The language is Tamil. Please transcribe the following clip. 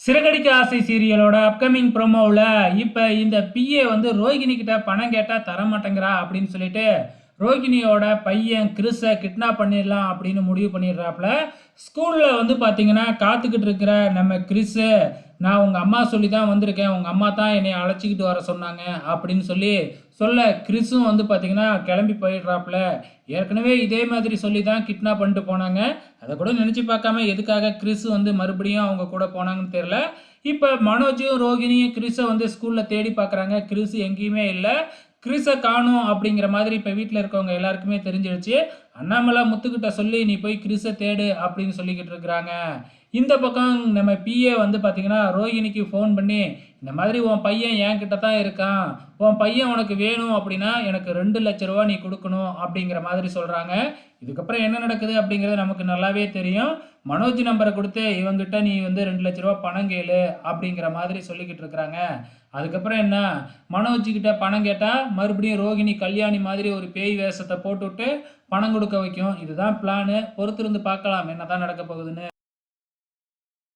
சிறகடிக்க ஆசை சீரியலோட அப்கமிங் ப்ரோமோவில் இப்போ இந்த பிஏ வந்து ரோகிணி பணம் கேட்டால் தர மாட்டேங்கிறா அப்படின்னு சொல்லிட்டு ரோகிணியோட பையன் கிறிஸை கிட்னாப் பண்ணிடலாம் அப்படின்னு முடிவு பண்ணிடுறாப்புல. ஸ்கூலில் வந்து பார்த்தீங்கன்னா காத்துக்கிட்டு இருக்கிற நம்ம கிறிஸு நான் உங்கள் அம்மா சொல்லி தான் வந்திருக்கேன் உங்கள் அம்மா தான் என்னை அழைச்சிக்கிட்டு வர சொன்னாங்க அப்படின்னு சொல்லி சொல்ல கிறிஸும் வந்து பார்த்தீங்கன்னா கிளம்பி போயிடுறாப்புல. ஏற்கனவே இதே மாதிரி சொல்லி தான் கிட்னாப் பண்ணிட்டு போனாங்க. அதை கூட நினச்சி பார்க்காம எதுக்காக கிறிஸ் வந்து மறுபடியும் அவங்க கூட போனாங்கன்னு தெரில இப்போ மனோஜும் ரோகிணியும் கிறிஸை வந்து ஸ்கூலில் தேடி பார்க்குறாங்க கிறிஸ் எங்கேயுமே இல்லை. கிறிஸை காணும் அப்படிங்கிற மாதிரி இப்போ வீட்டில் இருக்கவங்க எல்லாருக்குமே தெரிஞ்சிடுச்சு அண்ணாமலை முத்துக்கிட்ட சொல்லி நீ போய் கிறிஸை தேடு அப்படின்னு சொல்லிக்கிட்டு இருக்கிறாங்க. இந்த பக்கம் நம்ம பிஏ வந்து பார்த்தீங்கன்னா ரோஹிணிக்கு ஃபோன் பண்ணி இந்த மாதிரி உன் பையன் என்கிட்ட தான் இருக்கான். உன் பையன் உனக்கு வேணும் அப்படின்னா எனக்கு ரெண்டு லட்ச ரூபா நீ கொடுக்கணும் அப்படிங்கிற மாதிரி சொல்கிறாங்க இதுக்கப்புறம் என்ன நடக்குது அப்படிங்கிறது நமக்கு நல்லாவே தெரியும். மனோஜ் நம்பரை கொடுத்து இவங்கிட்ட நீ வந்து ரெண்டு லட்ச ரூபா பணம் கேளு அப்படிங்கிற மாதிரி சொல்லிக்கிட்டு இருக்கிறாங்க அதுக்கப்புறம் என்ன? மனோஜிக்கிட்ட பணம் கேட்டால் மறுபடியும் ரோகிணி கல்யாணி மாதிரி ஒரு பேய் வேஷத்தை போட்டுவிட்டு பணம் கொடுக்க வைக்கும். இதுதான் பிளானு பொறுத்திருந்து பார்க்கலாம். என்ன தான் நடக்க போகுதுன்னு.